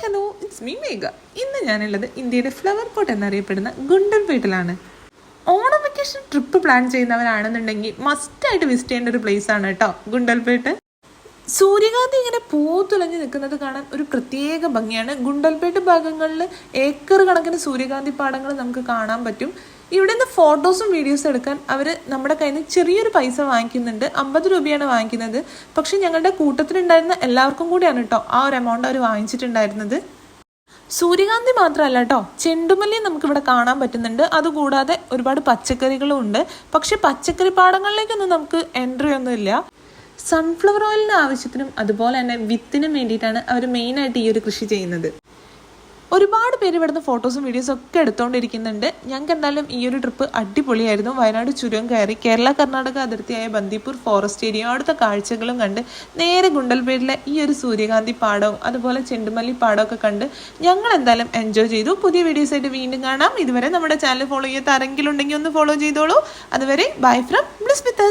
Hello it's me മേഘ ഇന്ന് ഞാനുള്ളത് ഇന്ത്യയുടെ ഫ്ലവർ പോട്ട് എന്നറിയപ്പെടുന്ന ഗുണ്ടൻ വീട്ടിലാണ്. ഓണം വെക്കേഷൻ ട്രിപ്പ് പ്ലാൻ ചെയ്യുന്നവരാണെന്നുണ്ടെങ്കിൽ മസ്റ്റായിട്ട് വിസിറ്റ് ചെയ്യേണ്ട ഒരു പ്ലേസ് ആണ് കേട്ടോ ഗുണ്ടൽപേട്ട് സൂര്യകാന്തി ഇങ്ങനെ പൂത്തുലഞ്ഞ് നിൽക്കുന്നത് കാണാൻ ഒരു പ്രത്യേക ഭംഗിയാണ്. ഗുണ്ടൽപേട്ട് ഭാഗങ്ങളിൽ ഏക്കർ കണക്കിന് സൂര്യകാന്തി പാടങ്ങൾ നമുക്ക് കാണാൻ പറ്റും. ഇവിടെ നിന്ന് ഫോട്ടോസും വീഡിയോസും എടുക്കാൻ അവർ നമ്മുടെ കയ്യിൽ നിന്ന് ചെറിയൊരു പൈസ വാങ്ങിക്കുന്നുണ്ട്. അമ്പത് രൂപയാണ് വാങ്ങിക്കുന്നത്. പക്ഷെ ഞങ്ങളുടെ കൂട്ടത്തിലുണ്ടായിരുന്ന എല്ലാവർക്കും കൂടിയാണ് കേട്ടോ ആ ഒരു എമൗണ്ട് അവർ വാങ്ങിച്ചിട്ടുണ്ടായിരുന്നത്. സൂര്യകാന്തി മാത്രമല്ല കേട്ടോ ചെണ്ടുമല്ലി നമുക്കിവിടെ കാണാൻ പറ്റുന്നുണ്ട്. അതുകൂടാതെ ഒരുപാട് പച്ചക്കറികളും ഉണ്ട്. പക്ഷെ പച്ചക്കറി പാടങ്ങളിലേക്കൊന്നും നമുക്ക് എൻട്രി ഒന്നുമില്ല. സൺഫ്ലവർ ഓയിലിന്റെ ആവശ്യത്തിനും അതുപോലെ തന്നെ വിത്തിനും വേണ്ടിയിട്ടാണ് അവർ മെയിനായിട്ട് ഈ ഒരു കൃഷി ചെയ്യുന്നത്. ഒരുപാട് പേര് ഇവിടുന്ന് ഫോട്ടോസും വീഡിയോസും ഒക്കെ എടുത്തുകൊണ്ടിരിക്കുന്നുണ്ട് ഞങ്ങൾക്ക് എന്തായാലും ഈ ഒരു ട്രിപ്പ് അടിപൊളിയായിരുന്നു. വയനാട് ചുരം കയറി കേരള കർണാടക അതിർത്തിയായ ബന്ദിപ്പൂർ ഫോറസ്റ്റ് ഏരിയ അവിടുത്തെ കാഴ്ചകളും കണ്ട് നേരെ ഗുണ്ടൽപേരിലെ ഈ ഒരു സൂര്യകാന്തി പാടവും അതുപോലെ ചെണ്ടുമല്ലി പാടവും ഒക്കെ കണ്ട് ഞങ്ങൾ എന്തായാലും എൻജോയ് ചെയ്തു. പുതിയ വീഡിയോസ് ആയിട്ട് വീണ്ടും കാണാം. ഇതുവരെ നമ്മുടെ ചാനൽ ഫോളോ ചെയ്യാത്ത ആരെങ്കിലും ഉണ്ടെങ്കിൽ ഒന്ന് ഫോളോ ചെയ്തോളൂ. അതുവരെ ബൈ ഫ്രം ബ്ലിസ് വിത്ത്